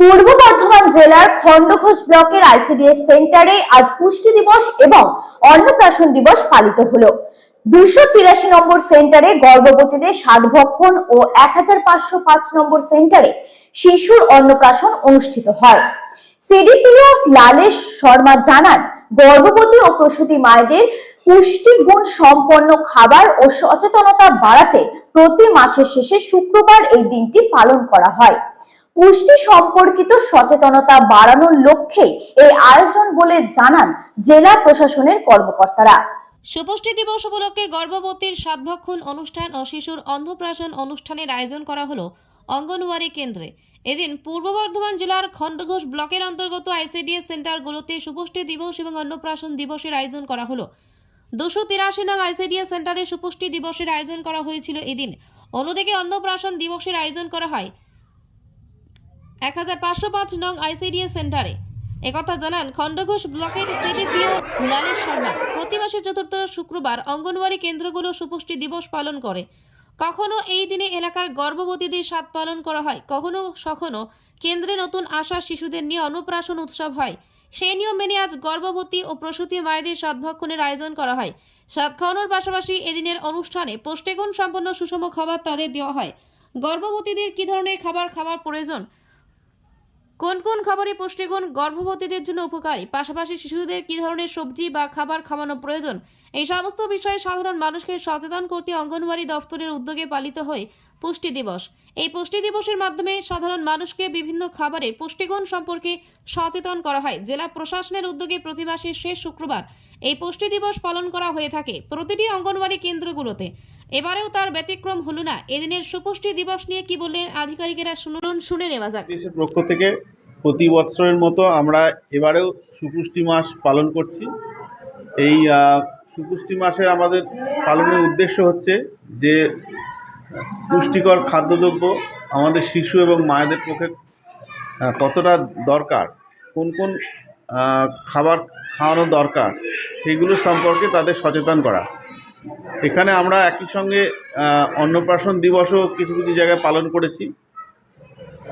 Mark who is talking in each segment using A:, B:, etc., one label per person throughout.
A: পূর্ব বর্ধমান জেলার খণ্ডঘোষ ব্লকের আইসিডিএস সেন্টারে আজ পুষ্টি দিবস এবং অন্নপ্রাশন দিবস পালিত হলো। দুশো তিরাশি নম্বর সেন্টারে গর্ভবতীদের সাত ভক্ষণ ও এক হাজার পাঁচশো পাঁচ নম্বর সেন্টারে শিশুর অন্নপ্রাশন অনুষ্ঠিত হয়। সিডিপিও লালেশ শর্মা জানান, গর্ভবতী ও প্রসূতি মায়েদের পুষ্টিগুণ সম্পন্ন খাবার ও সচেতনতা বাড়াতে প্রতি মাসের শেষে শুক্রবার এই দিনটি পালন করা হয়। পুষ্টি সম্পর্কিত সচেতনতা বাড়ানোর লক্ষ্যে এই আয়োজন বলে জানান জেলা প্রশাসনের কর্মকর্তারা।
B: সুপুষ্টি দিবস উপলক্ষে গর্ভবতীর সাতভক্ষণ অনুষ্ঠান ও শিশুর অন্ধপ্রাশন অনুষ্ঠানের আয়োজন করা হলো অঙ্গনওয়াড়ি কেন্দ্রে। এদিন পূর্ব বর্ধমান জেলার খণ্ডঘোষ ব্লকের অন্তর্গত আইসিডিএস সেন্টারগুলোতে সুপুষ্টি দিবস এবং অন্নপ্রাশন দিবসের আয়োজন করা হলো। দুশো তিরাশি নং আইসিডিএস সেন্টারে সুপুষ্টি দিবসের আয়োজন করা হয়েছিল এদিন। অন্যদিকে অন্নপ্রাশন দিবসের আয়োজন করা হয় এক হাজার পাঁচশো পাঁচ নং আইসিডিএস সেন্টারে। একথা জানান, খণ্ডঘোষ ব্লকের সিডিপিও লালেশ শর্মা। প্রতি মাসে চতুর্থ শুক্রবার অঙ্গনওয়াড়ি কেন্দ্রগুলো সুপুষ্টি দিবস পালন করে। কখনো এই দিনে এলাকার গর্ভবতীদের স্বাদ পালন করা হয়, কখনো সখনো কেন্দ্রে নতুন আসা শিশুদের নিয়ে অন্নপ্রাশন উৎসব হয়। সেই নিয়ম মেনে আজ গর্ভবতী ও প্রসূতি মায়েদের সাতভক্ষণের আয়োজন করা হয়। সাত খাওয়ানোর পাশাপাশি এদিনের অনুষ্ঠানে পুষ্টিগুণ সম্পন্ন সুষম খাবার তাদের দেওয়া হয়। গর্ভবতীদের কী ধরনের খাবার খাবার প্রয়োজন? কোন কোন খাবারে পুষ্টিগুণ গর্ভবতীদের জন্য উপকারী? পাশাপাশি শিশুদের কী ধরনের সবজি বা খাবার খাওয়ানো প্রয়োজন? এই সমস্ত বিষয়ে সাধারণ মানুষকে সচেতন করতে অঙ্গনওয়াড়ি দফতরের উদ্যোগে পালিত হয় পুষ্টি দিবস। এই পুষ্টি দিবসের মাধ্যমে সাধারণ মানুষকে বিভিন্ন খাবারের পুষ্টিগুণ সম্পর্কে সচেতন করা হয়। জেলা প্রশাসনের উদ্যোগে প্রতি মাসের শেষ শুক্রবার এই পুষ্টি দিবস পালন করা হয়ে থাকে প্রতিটি অঙ্গনওয়াড়ি কেন্দ্রগুলোতে। এবারেও তার ব্যতিক্রম হলো না। এদিনের সুপুষ্টি দিবস নিয়ে কি বললেন আধিকারিকেরা শুনুন, শুনে নেওয়া যাক।
C: দেশের পক্ষ থেকে প্রতি বছরের মতো আমরা এবারেও সুপুষ্টি মাস পালন করছি। এই সুপুষ্টি মাসের আমাদের পালনের উদ্দেশ্য হচ্ছে যে, পুষ্টিকর খাদ্যদ্রব্য আমাদের শিশু এবং মায়েদের পক্ষে কতটা দরকার, কোন কোন খাবার খাওয়ানো দরকার, সেগুলো সম্পর্কে তাদের সচেতন করা। এখানে আমরা একই সঙ্গে অন্নপ্রাশন দিবসও কিছু কিছু জায়গায় পালন করেছি।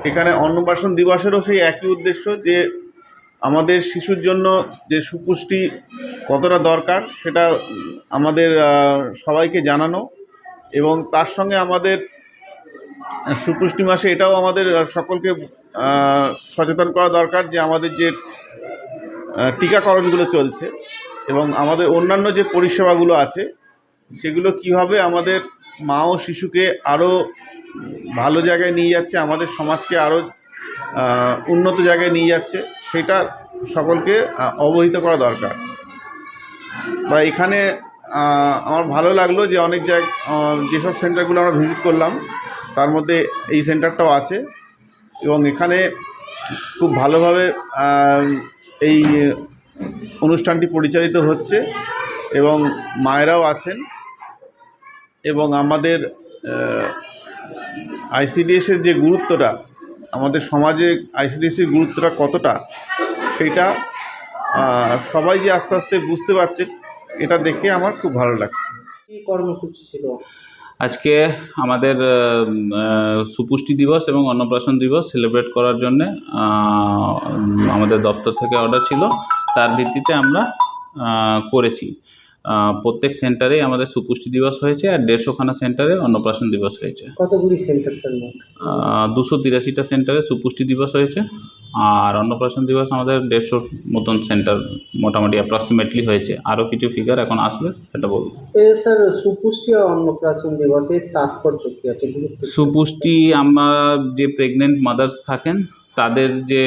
C: এখানে অন্নপ্রাশন দিবসেরও সেই একই উদ্দেশ্য যে আমাদের শিশুর জন্য যে সুপুষ্টি কতটা দরকার সেটা আমাদের সবাইকে জানানো এবং তার সঙ্গে আমাদের সুপুষ্টি মাসে এটাও আমাদের সকলকে সচেতন করা দরকার যে আমাদের যে টিকাকরণগুলো চলছে এবং আমাদের অন্যান্য যে পরিষেবাগুলো আছে সেগুলো কীভাবে আমাদের মা ও শিশুকে আরও ভালো জায়গায় নিয়ে যাচ্ছে, আমাদের সমাজকে আরও উন্নত জায়গায় নিয়ে যাচ্ছে, সেটা সকলকে অবহিত করা দরকার। বা এখানে আমার ভালো লাগল যে অনেক জায়গা যেসব সেন্টারগুলো আমরা ভিজিট করলাম, তার মধ্যে এই সেন্টারটাও আছে এবং এখানে খুব ভালোভাবে এই অনুষ্ঠানটি পরিচালিত হচ্ছে এবং মায়েরাও আছেন। এবং আমাদের আইসিডিএসের যে গুরুত্বটা আমাদের সমাজে আইসিডিএসের গুরুত্বটা কতটা সেটা সবাই যে আস্তে আস্তে বুঝতে পারছে এটা দেখে আমার খুব ভালো লাগছে।
D: কি কর্মসূচি ছিল?
E: আজকে আমাদের সুপুষ্টি দিবস এবং অন্নপ্রাশন দিবস সেলিব্রেট করার জন্যে আমাদের দপ্তর থেকে অর্ডার ছিল। তার ভিত্তিতে আমরা করেছি। প্রত্যেক সেন্টারেই আমাদের সুপুষ্টি দিবস হয়েছে আর দেড়শোখানা সেন্টারে অন্নপ্রাশন দিবস হয়েছে।
D: কতগুলি সেন্টার
E: দুশো তিরাশিটা সেন্টারে সুপুষ্টি দিবস হয়েছে আর অন্নপ্রাশন দিবস আমাদের দেড়শোর মতন সেন্টার মোটামুটি অ্যাপ্রক্সিমেটলি হয়েছে। আরও কিছু ফিগার এখন আসবে সেটা বলব।
D: স্যার সুপুষ্টি ও অন্নপ্রাশন দিবসের তাৎপর্য কি আছে?
E: সুপুষ্টি আমরা যে প্রেগনেন্ট মাদার্স থাকেন তাদের যে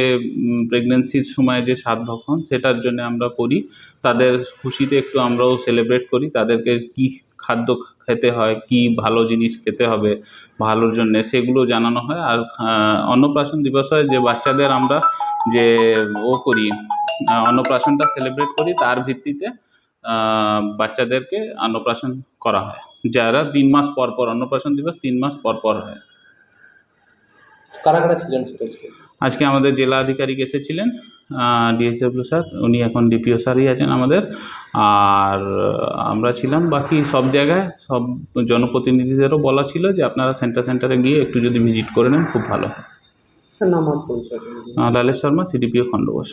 E: প্রেগনেন্সির সময় যে সাত ভক্ষণ সেটার জন্য আমরা করি। তাদের খুশিতে একটু আমরাও সেলিব্রেট করি। তাদেরকে কি খাদ্য খেতে হয়, কি ভালো জিনিস খেতে হবে ভালোর জন্যে সেগুলো জানানো হয়। আর অন্নপ্রাশন দিবস হয় যে বাচ্চাদের আমরা যে, ও করি অন্নপ্রাশনটা সেলিব্রেট করি, তার ভিত্তিতে বাচ্চাদেরকে অন্নপ্রাশন করা হয়। যারা তিন মাস পর পর অন্নপ্রাশন দিবস, তিন মাস পর পর হয়।
D: কারা কারা ছিলেন
E: আজকে আমাদের জেলা আধিকারিক এসেছিলেন ডিএসডব্লিউ স্যার উনি এখন ডিপিও স্যারই আছেন আমাদের আর আমরা ছিলাম বাকি সব জায়গায় সব জনপ্রতিনিধিদেরও বলা ছিল যে আপনারা সেন্টার সেন্টারে গিয়ে একটু যদি ভিজিট করে নেন খুব ভালো হয়। লালেশ শর্মা সিডিপিও খণ্ডঘোষ।